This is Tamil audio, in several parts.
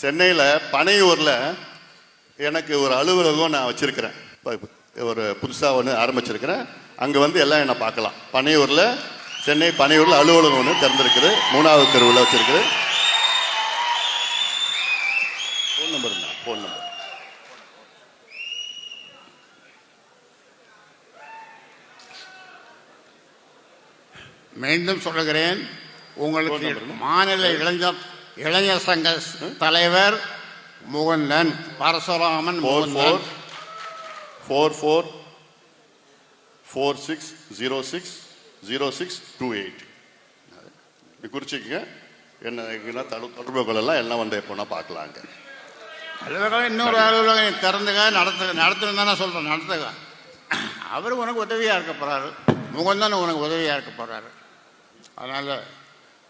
சென்னையில் பனையூரில் எனக்கு ஒரு அலுவலகம் நான் வச்சிருக்கிறேன். ஒரு புதுசாக ஒன்று ஆரம்பிச்சிருக்கிறேன். அங்கே வந்து எல்லாம் என்னை பார்க்கலாம். பனையூரில் சென்னை பனையூரில் அலுவலகம் ஒன்று திறந்திருக்குது. மூணாவது தெருவில் வச்சிருக்குது. ஃபோன் நம்பர் தான் ஃபோன் நம்பர் மீண்டும் சொல்லுகிறேன். உங்களுக்கு. மாநில இளைஞர் இளைஞர் சங்க தலைவர் Mukundan Parasuraman four four four four four six zero six zero six two eight இப்படி குறிச்சிக்கங்க. என்ன தடு- தொடர்பு கொள்ளலாம் எல்லாம் வந்து எப்போனா பார்க்கலாங்க. அலுவலகம் இன்னொரு அலுவலகம் திறந்துக நடத்து நடத்துன்னு தானே சொல்கிறேன் நடத்துக. அவர் உனக்கு உதவியாக இருக்க போகிறாரு முகுந்தன் உனக்கு உதவியாக இருக்க போகிறாரு அதனால்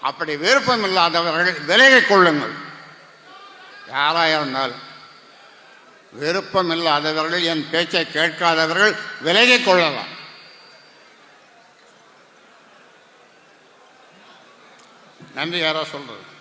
அப்படி விருப்பம் இல்லாதவர்கள் விலகிக் கொள்ளுங்கள். யாராக இருந்தாலும். விருப்பம் இல்லாதவர்கள் என் பேச்சை கேட்காதவர்கள் விலகிக் கொள்ளலாம். நன்றி யாரோ சொல்றது?